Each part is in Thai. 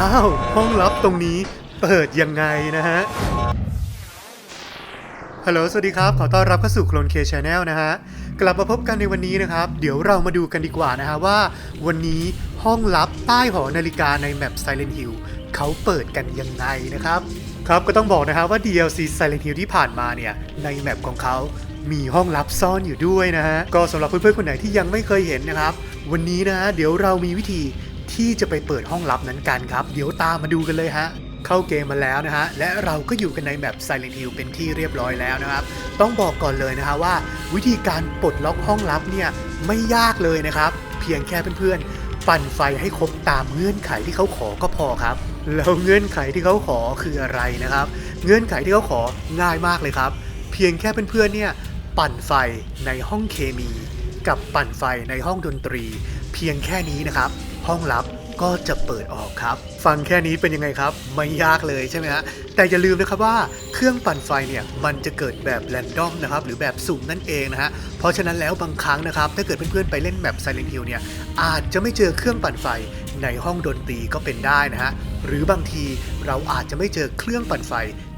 อ้าว ห้องลับตรงนี้เปิดยังไงนะฮะ ฮัลโหล สวัสดีครับ ขอต้อนรับเข้าสู่โคลนเคชแนลนะฮะ กลับมาพบกันในวันนี้นะครับ เดี๋ยวเรามาดูกันดีกว่านะฮะว่า วันนี้ห้องลับใต้หอนาฬิกาในแมป Silent Hill เขาเปิดกันยังไงนะครับ ครับก็ต้องบอกนะฮะว่า DLC Silent Hill ที่ผ่านมาเนี่ย ในแมปของเขามีห้องลับซ่อนอยู่ด้วยนะฮะ ก็สำหรับเพื่อนๆคนไหนที่ยังไม่เคยเห็นนะครับ วันนี้นะฮะเดี๋ยวเรามีวิธี ที่จะไปเปิดห้องลับนั้นกันครับ เดี๋ยวตามมาดูกันเลยฮะ เข้าเกมมาแล้วนะฮะ และเราก็อยู่กันในแบบ Silent Hill เป็นที่เรียบร้อยแล้วนะครับ ต้องบอกก่อนเลยนะฮะว่า วิธีการปลดล็อกห้องลับเนี่ยไม่ยากเลยนะครับ เพียงแค่เพื่อนๆ ปั่นไฟให้ครบตามเงื่อนไขที่เขาขอก็พอครับแล้วเงื่อนไขที่เขาขอคืออะไรนะครับ เงื่อนไขที่เขาของ่ายมากเลยครับ เพียงแค่เพื่อนๆเนี่ยปั่นไฟในห้องเคมี กับปั่นไฟในห้องดนตรี เพียงแค่นี้นะครับ ห้องลับก็จะเปิดออกครับ ฟังแค่นี้เป็นยังไงครับ ไม่ยากเลยใช่ไหมฮะแต่อย่าลืมนะครับว่าเครื่องปั่นไฟเนี่ยมันจะเกิดแบบแรนดอมนะครับหรือแบบสุ่มนั่นเองนะฮะเพราะฉะนั้นแล้วบางครั้งนะครับถ้าเกิดเพื่อนๆไปเล่นแบบ Silent Hill เนี่ยอาจจะไม่เจอเครื่องปั่นไฟในห้องดนตรีก็เป็นได้นะฮะ หรือบางทีเราอาจจะไม่เจอเครื่องปั่นไฟ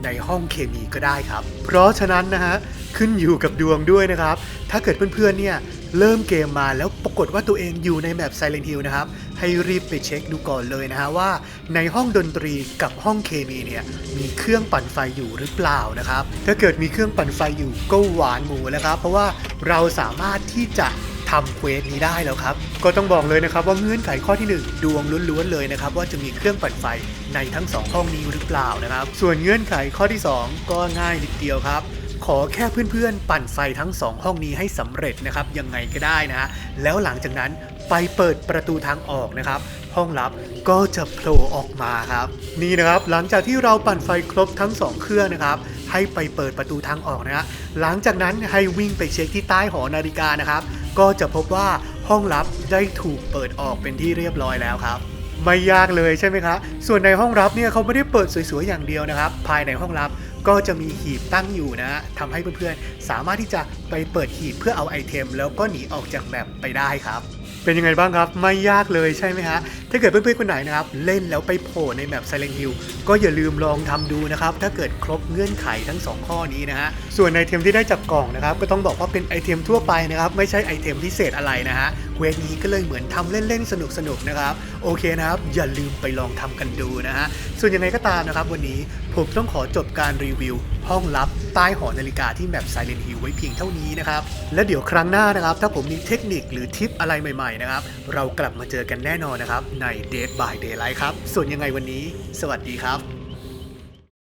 ในห้องเคมีก็ได้ครับ เพราะฉะนั้นนะฮะขึ้นอยู่กับดวงด้วยนะครับ ถ้าเกิดเพื่อนๆเนี่ยเริ่มเกมมาแล้วปรากฏว่าตัวเองอยู่ในแบบ Silent Hill นะครับ ให้รีบไปเช็คดูก่อนเลยนะฮะว่า ในห้องดนตรีกับห้องเคมีเนี่ยมีเครื่องปั่นไฟอยู่หรือเปล่านะครับ ถ้าเกิดมีเครื่องปั่นไฟอยู่ก็หวานหมูแล้วครับ เพราะว่าเราสามารถที่จะ ทำเควสนี้ได้แล้วครับ ก็ต้องบอกเลยนะครับว่าเงื่อนไขข้อที่หนึ่งดวงล้วนๆเลยนะครับว่าจะมีเครื่องปั่นไฟในทั้งสองห้องนี้หรือเปล่านะครับ ส่วนเงื่อนไขข้อที่สองก็ง่ายนิดเดียวครับขอแค่เพื่อนๆ ปั่นไฟทั้งสองห้องนี้ให้สำเร็จนะครับยังไงก็ได้นะฮะแล้วหลังจากนั้นไปเปิดประตูทางออกนะครับ ห้องลับก็จะโผล่ออกมาครับ นี่นะครับหลังจากที่เราปั่นไฟครบทั้งสองเครื่องนะครับ ให้ไปเปิดประตูทางออกนะฮะหลังจากนั้นให้วิ่งไปเช็คที่ใต้หอนาฬิกานะครับ ก็จะพบว่าห้องลับได้ถูกเปิดออกเป็นที่เรียบร้อยแล้วครับไม่ยากเลยใช่ไหมครับส่วนในห้องรับเนี่ยเขาไม่ได้เปิดสวยๆอย่างเดียวนะครับ ภายในห้องรับก็จะมีหีบตั้งอยู่นะฮะทำให้เพื่อนๆสามารถที่จะไปเปิดหีบเพื่อเอาไอเทม แล้วก็หนีออกจากแมปไปได้ครับ เป็นยังไงบ้างครับ ไม่ยากเลยใช่ไหมฮะ ถ้าเกิดเพื่อนๆคนไหนนะครับ เล่นแล้วไปโผล่ในแมป Silent Hill ก็อย่าลืมลองทำดูนะครับ ถ้าเกิดครบเงื่อนไขทั้ง 2 ข้อนี้นะฮะ ส่วนไอเทมที่ได้จากกล่องนะครับ ก็ต้องบอกว่าเป็นไอเทมทั่วไปนะครับ ไม่ใช่ไอเทมพิเศษอะไรนะฮะ เวทนี้ก็เลยเหมือนทำเล่นๆ สนุกๆนะครับ โอเคนะครับ อย่าลืมไปลองทำกันดูนะฮะ ส่วนยังไงก็ตามนะครับ วันนี้ผมต้องขอจบการรีวิว ห้องลับใต้หอนาฬิกาที่แมป Silent Hill ไว้เพียงเท่านี้นะครับ และเดี๋ยวครั้งหน้านะครับ ถ้าผมมีเทคนิคหรือทิปอะไรใหม่ๆนะครับ เรากลับมาเจอกันแน่นอนนะครับใน Dead by Daylight ครับ ส่วนยังไงวันนี้ สวัสดีครับ